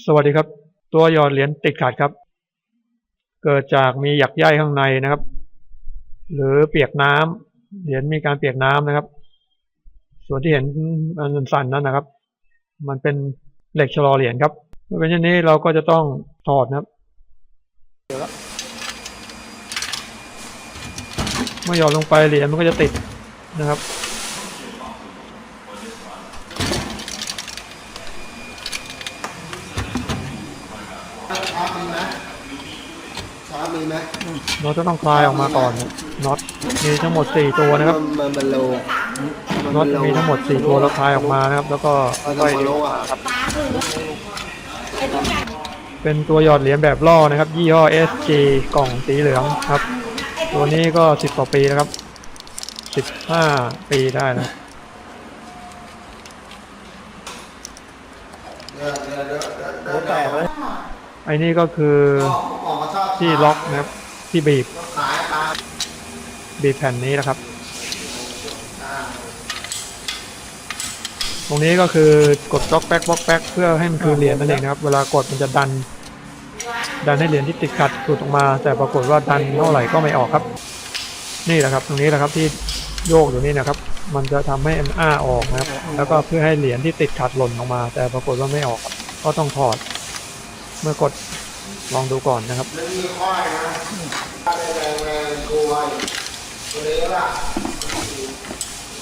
สวัสดีครับ ตัวหยอดเหรียญติดขัดครับ เกิดจากมีหยักใยข้างในนะครับ หรือเปียกน้ำเหรียญมีการเปียกน้ำนะครับ ส่วนที่เห็นมันสั่นนั่นนะครับ มันเป็นเหล็กชะลอเหรียญครับเมื่อเป็นเช่นนี้เราก็จะต้องถอดนะครับเมื่อหยอดลงไปเหรียญมันก็จะติดนะครับ ชาร์ปมีไหมชาร์ปมีไหม น็อตจะต้องคลายออกมาก่อนน็อตมีทั้งหมดสี่ตัวนะครับมันมันโลน็อตมีทั้งหมดสี่ตัวแล้วคลายออกมานะครับ แล้วก็ค่อยเป็นตัวหยอดเหรียญแบบล่อนะครับ ยี่ห้อ SG กล่องสีเหลืองครับ ตัวนี้ก็สิบกว่าปีแล้วครับสิบห้าปีได้นะไอ้นี่ก็คือที่ล็อกนะครับ ที่บีบ บีบแผ่นนี้นะครับ ตรงนี้ก็คือกดบล็อกแป๊กบล็อกแป๊กเพื่อให้มันคืนเหรียญนั่นเองนะครับ เวลากดมันจะดัน ดันให้เหรียญที่ติดขัดหลุดออกมา แต่ปรากฏว่าดันเท่าไหร่ก็ไม่ออกครับ นี่แหละครับตรงนี้แหละครับที่โยกอยู่นี่นะครับ มันจะทำให้มันอ้าออกนะครับ แล้วก็เพื่อให้เหรียญที่ติดขัดหล่นออกมา แต่ปรากฏว่าไม่ออกก็ต้องถอด เมื่อกด ลองดูก่อนนะครับไม่มีค่อยนะถ้าได้แรงแรงกลัวตัวนี้ล่ะ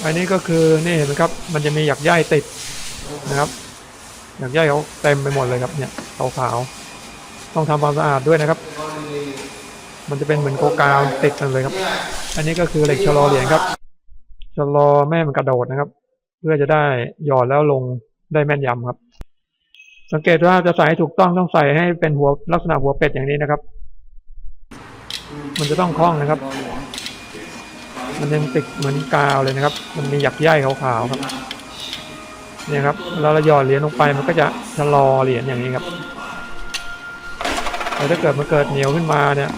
อันนี้ก็คือนี่เห็นไหมครับ มันจะมีหยักใยติดนะครับหยักใยเขาเต็มไปหมดเลยครับเนี่ยขาวๆต้องทำความสะอาดด้วยนะครับ มันจะเป็นเหมือนโกกาวติดกันเลยครับ อันนี้ก็คือเหล็กชะลอเหรียญครับชะลอแม่มันกระโดดนะครับ เพื่อจะได้หยอดแล้วลงได้แม่นยำครับ สังเกตว่าจะใส่ให้ถูกต้องต้องใส่ให้เป็นหัวลักษณะหัวเป็ดอย่างนี้นะครับ มันจะต้องคล่องนะครับ มันยังติดเหมือนกาวเลยนะครับ มันมีหยักใยขาวๆครับเนี่ยครับเราเราหยอดเหรียญลงไปมันก็จะชะลอเหรียญอย่างนี้ครับแต่ถ้าเกิดมันเกิดเหนียวขึ้นมาเนี่ย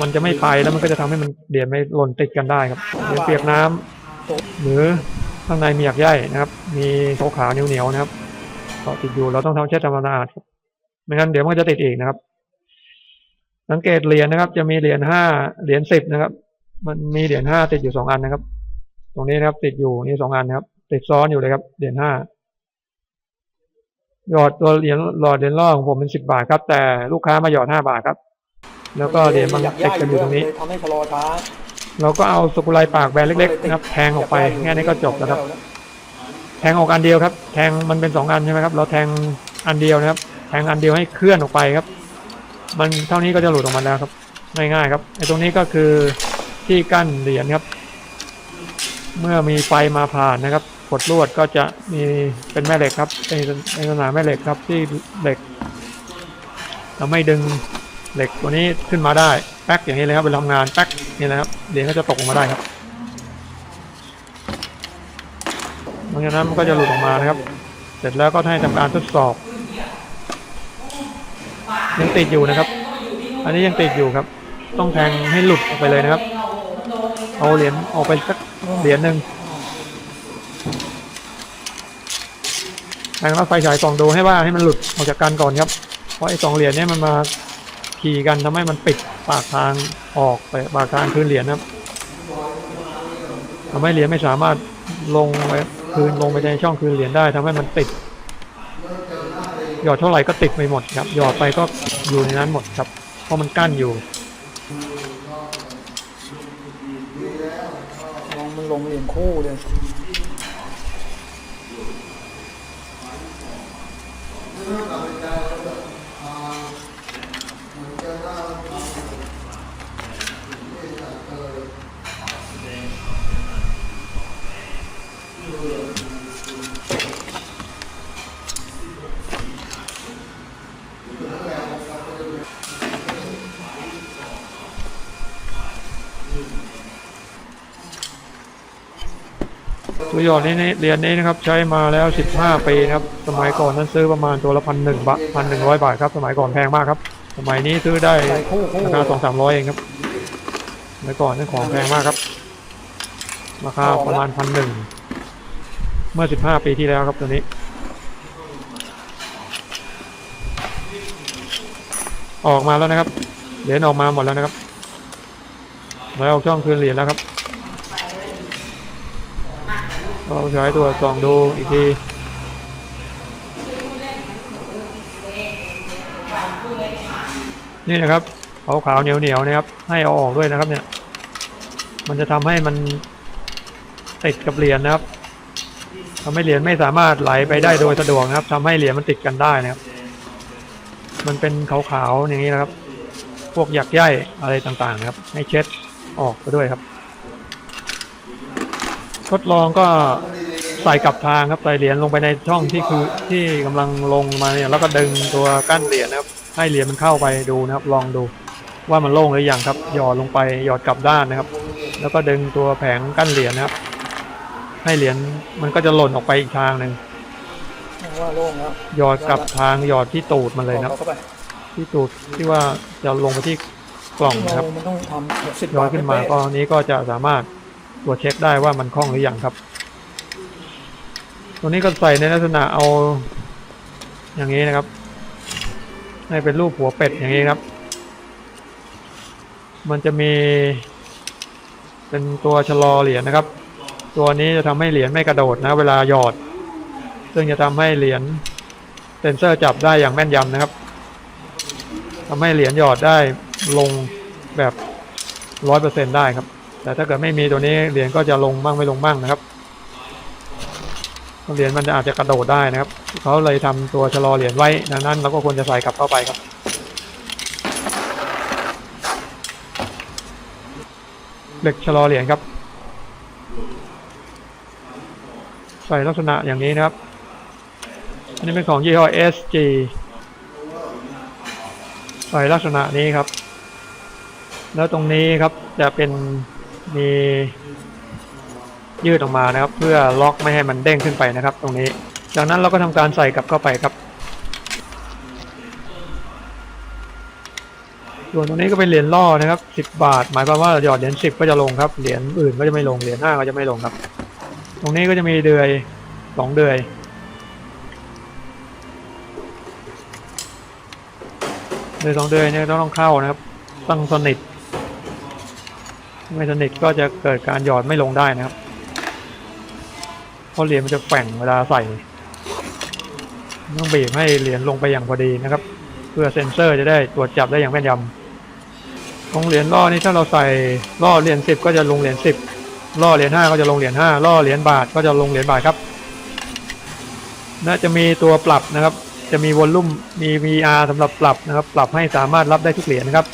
มันจะไม่ไปแล้วมันก็จะทำให้มันเหรียญไม่หล่นติดกันได้ครับเหรียญเปียกน้ำหรือข้างในมีหยักใยนะครับ มีขาวๆเหนียวๆนะครับ เกาะติดอยู่ เราต้องทำเช็ดทำความสะอาดครับไม่งั้นเดี๋ยวมันก็จะติดอีกนะครับ สังเกตเหรียญนะครับ จะมีเหรียญห้าเหรียญสิบนะครับ มันมีเหรียญห้าติดอยู่สองอันนะครับ ตรงนี้นะครับ ติดอยู่นี่สองอันนะครับ ติดซ้อนอยู่เลยครับเหรียญห้าหยอดตัวเหรียญหลอดเหรียญล่อของผมเป็นสิบบาทครับ แต่ลูกค้ามาหยอดห้าบาทครับ แล้วก็เหรียญมันติดกันอยู่ตรงนี้ทำให้ชะลอช้าเราก็เอาสกุลายปากแบนเล็กๆนะครับแทงออกไปแค่นี้ก็จบแล้วครับ แทงออกอันเดียวครับ แทงมันเป็นสองอันใช่ไหมครับ เราแทงอันเดียวนะครับ แทงอันเดียวให้เคลื่อนออกไปครับ มันเท่านี้ก็จะหลุดออกมาแล้วครับ ง่ายๆครับไอ้ตรงนี้ก็คือที่กั้นเหรียญครับ เมื่อมีไฟมาผ่านนะครับกดลวดก็จะมีเป็นแม่เหล็กครับเป็นเป็นสนามแม่เหล็กครับที่เหล็กเราไม่ดึงเหล็กตัวนี้ขึ้นมาได้แป๊กอย่างนี้เลยครับเวลาทำงานแป๊กนี่นะครับเหรียญก็จะตกลงมาได้ครับ หลังจากนั้นมันก็จะหลุดออกมานะครับ เสร็จแล้วก็ให้ทำการทดสอบ ยังติดอยู่นะครับ อันนี้ยังติดอยู่ครับ ต้องแทงให้หลุดออกไปเลยนะครับ เอาเหรียญออกไปสักเหรียญหนึ่งแทงแล้วไฟฉายส่องดูให้ว่าให้มันหลุดออกจากกันก่อนครับ เพราะไอ้สองเหรียญเนี่ยมันมาขี่กันทำให้มันปิดปากทางออกไปปากทางคืนเหรียญนะครับทำให้เหรียญไม่สามารถลงไป คืนลงไปในช่องคืนเหรียญได้ทำให้มันติด หยอดเท่าไหร่ก็ติดไปหมดครับ หยอดไปก็อยู่ในนั้นหมดครับ เพราะมันกั้นอยู่ลองมันลงเหรียญคู่เลย ตัวหยอดนี้เหรียญนี้นะครับใช้มาแล้ว 15 ปีนะครับ สมัยก่อนนั้นซื้อประมาณตัวละพันหนึ่งบาทพันหนึ่งร้อยบาทครับ สมัยก่อนแพงมากครับ สมัยนี้ซื้อได้ราคาสองสามร้อยเองครับสมัยก่อนนี่ของแพงมากครับ ราคาประมาณพันหนึ่งเมื่อ 15 ปีที่แล้วครับตัวนี้ ออกมาแล้วนะครับ เหรียญออกมาหมดแล้วนะครับแล้วเอาช่องคืนเหรียญแล้วครับ เราใช้ตัวส่องดูอีกทีนี่นะครับขาวขาวๆเหนียวเหนียวๆนะครับ ให้เอาออกด้วยนะครับเนี่ย มันจะทำให้มันติดกับเหรียญนะครับทำให้เหรียญไม่สามารถไหลไปได้โดยสะดวกนะครับทำให้เหรียญมันติดกันได้นะครับ มันเป็นขาวๆอย่างนี้นะครับ พวกหยักใยอะไรต่างๆนะครับ ให้เช็ดออกไปด้วยครับ ทดลองก็ใส่กลับทางครับใส่เหรียญลงไปในช่องที่คือที่กำลังลงมาเนี่ยแล้วก็ดึงตัวกั้นเหรียญนะครับ ให้เหรียญมันเข้าไปดูนะครับ ลองดูว่ามันโล่งหรือยังครับ หยอดลงไปหยอดกลับด้านนะครับ แล้วก็ดึงตัวแผงกั้นเหรียญนะครับ ให้เหรียญมันก็จะหล่นออกไปอีกทางหนึ่งว่าโล่งแล้วหยอดกลับทางหยอดที่ตูดมันเลยนะครับอาเข้าไปที่ตูดที่ว่าจะลงไปที่กล่องนะครับเรามันต้องทำหกสิบย้อบานทขึ้นมาก็นี้ก็จะสามารถ ตรวจเช็คได้ว่ามันคล่องหรือยังครับ ตัวนี้ก็ใส่ในลักษณะเอา อย่างนี้นะครับ ให้เป็นรูปหัวเป็ดอย่างนี้ครับ มันจะมี เป็นตัวชะลอเหรียญนะครับ ตัวนี้จะทำให้เหรียญไม่กระโดดนะ เวลาหยอด ซึ่งจะทำให้เหรียญเซนเซอร์จับได้อย่างแม่นยำนะครับทำให้เหรียญหยอดได้ลงแบบร้อยเปอร์เซ็นได้ครับ แต่ถ้าเกิดไม่มีตัวนี้เหรียญก็จะลงบ้างไม่ลงบ้างนะครับเหรียญมันจะอาจจะกระโดดได้นะครับเขาเลยทำตัวชะลอเหรียญไว้ดังนั้นเราก็ควรจะใส่กลับเข้าไปครับ เหล็กชะลอเหรียญครับ ใส่ลักษณะอย่างนี้นะครับ อันนี้เป็นของยี่ห้อ SG ใส่ลักษณะนี้ครับ แล้วตรงนี้ครับจะเป็น มียืดออกมานะครับ เพื่อล็อกไม่ให้มันเด้งขึ้นไปนะครับ ตรงนี้ จากนั้นเราก็ทำการใส่กลับเข้าไปครับส่วนตรงนี้ก็เป็นเหรียญล่อนะครับ 10 บาท หมายความว่าหยอดเหรียญ10 ก็จะลงครับ เหรียญอื่นก็จะไม่ลง เหรียญ5ก็จะไม่ลงครับ ตรงนี้ก็จะมีเดือยสองเดือย เดือยสองเดือยเนี่ยต้องเข้านะครับ ตั้งสนิท ไม่สนิทก็จะเกิดการหยอดไม่ลงได้นะครับ เพราะเหรียญมันจะแกว่งเวลาใส่ต้องบีบให้เหรียญลงไปอย่างพอดีนะครับ เพื่อเซ็นเซอร์จะได้ตรวจจับได้อย่างแม่นยำตรงเหรียญล่อนี่ถ้าเราใส่ล่อเหรียญสิบก็จะลงเหรียญสิบล่อเหรียญห้าก็จะลงเหรียญห้าล่อเหรียญบาทก็จะลงเหรียญบาทครับและจะมีตัวปรับนะครับ จะมีวอลลุ่มมี VR สำหรับปรับนะครับ ปรับให้สามารถรับได้ทุกเหรียญนะครับ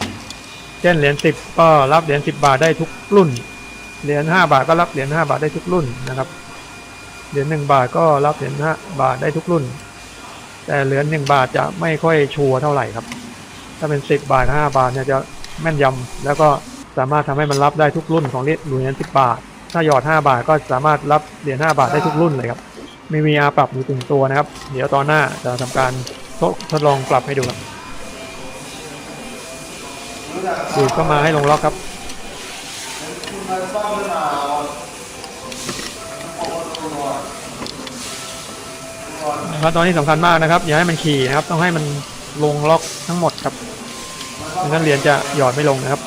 เช่นเหรียญสิบก็รับเหรียญสิบบาทได้ทุกรุ่น เหรียญห้าบาทก็รับเหรียญห้าบาทได้ทุกรุ่นนะครับ เหรียญหนึ่งบาทก็รับเหรียญห้าบาทได้ทุกรุ่น แต่เหรียญหนึ่งบาทจะไม่ค่อยชัวร์เท่าไหร่ครับ ถ้าเป็นสิบบาทห้าบาทเนี่ยจะแม่นยำแล้วก็สามารถทำให้มันรับได้ทุกรุ่นของเหรียญสิบบาท ถ้าหยอดห้าบาทก็สามารถรับเหรียญห้าบาทได้ทุกรุ่นเลยครับมี VR ปรับอยู่ถึงตัวนะครับ เดี๋ยวตอนหน้าจะทำการทดลองปรับให้ดูครับ ดูดเข้ามาให้ลงล็อกครับครับตอนนี้สำคัญมากนะครับ อย่าให้มันขี่นะครับ ต้องให้มันลงล็อกทั้งหมดครับไม่งั้นเหรียญจะหยอดไม่ลงนะครับ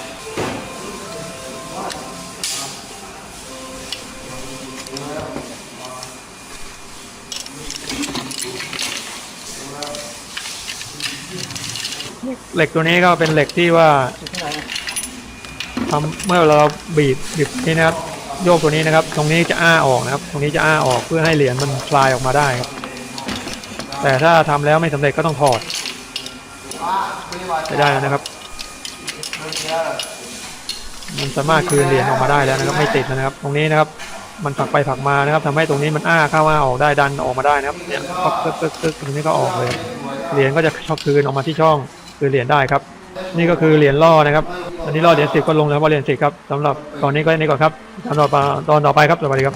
เหล็กตัวนี้ก็เป็นเหล็กที่ว่าทำเมื่อเราบีบบีบนี่นะครับโยกตัวนี้นะครับ ตรงนี้จะอ้าออกนะครับ ตรงนี้จะอ้าออกเพื่อให้เหรียญมันคลายออกมาได้ครับ แต่ถ้าทำแล้วไม่สำเร็จก็ต้องถอดไม่ได้แล้วนะครับ มันสามารถคืนเหรียญออกมาได้แล้วนะครับ ไม่ติดแล้วนะครับ ตรงนี้นะครับ มันผลักไปผลักมานะครับทำให้ตรงนี้มันอ้าเข้าอ้าออกได้ดันออกมาได้นะครับเนี่ยปึ๊กปึ๊กปึ๊กตรงนี้ก็ออกเลย เหรียญก็จะชอบคืนออกมาที่ช่อง คือเหรียญได้ครับ นี่ก็คือเหรียญล่อนะครับตอนนี้ล่อเหรียญสิบก็ลงแล้วว่าเหรียญสิบครับสำหรับตอนนี้ก็นี่ก่อนครับสำหรับตอนต่อไปครับสวัสดีครับ